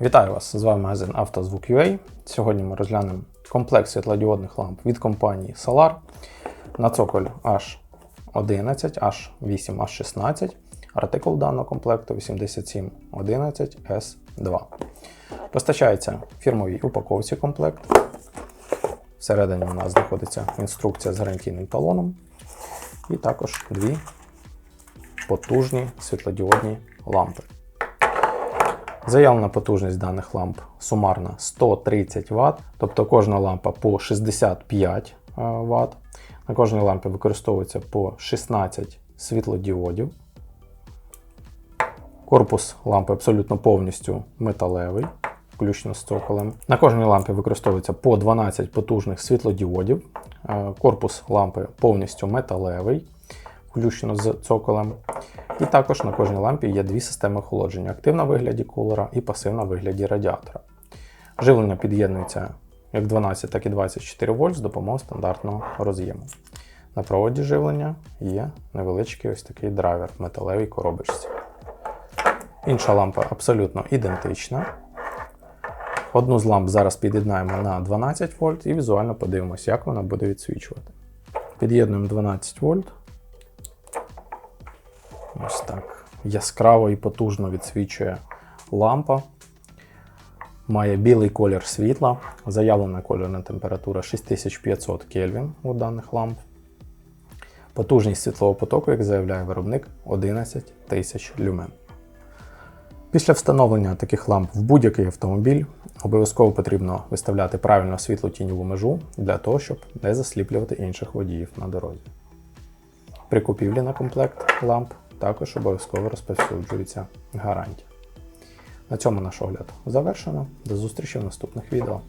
Вітаю вас! З вами магазин «Автозвук.UA». Сьогодні ми розглянемо комплект світлодіодних ламп від компанії Solar на цоколь H11, H8, H16. Артикул даного комплекту 8711S2. Постачається в фірмовій упаковці комплект. Всередині у нас знаходиться інструкція з гарантійним талоном. І також дві потужні світлодіодні лампи. Заявлена потужність даних ламп сумарна 130 Вт, тобто кожна лампа по 65 Вт. На кожній лампі використовується по 16 світлодіодів. Корпус лампи абсолютно повністю металевий, включно з цоколем. На кожній лампі використовується по 12 потужних світлодіодів. Е, Корпус лампи повністю металевий, включно з цоколем. І також на кожній лампі є дві системи охолодження: активна в вигляді кулера і пасивна в вигляді радіатора. Живлення під'єднується як 12, так і 24 вольт з допомогою стандартного роз'єму. На проводі живлення є невеличкий ось такий драйвер в металевій коробочці. Інша лампа абсолютно ідентична. Одну з ламп зараз під'єднаємо на 12 вольт і візуально подивимося, як вона буде відсвічувати. Під'єднуємо 12 вольт. Ось так. Яскраво і потужно відсвічує лампа. Має білий колір світла. Заявлена кольорна температура 6500 Кельвін у даних ламп. Потужність світлового потоку, як заявляє виробник, 11 тисяч люмен. Після встановлення таких ламп в будь-який автомобіль обов'язково потрібно виставляти правильно світло тіньову межу для того, щоб не засліплювати інших водіїв на дорозі. При купівлі на комплект ламп також обов'язково розповсюджується гарантія. На цьому наш огляд завершено. До зустрічі в наступних відео.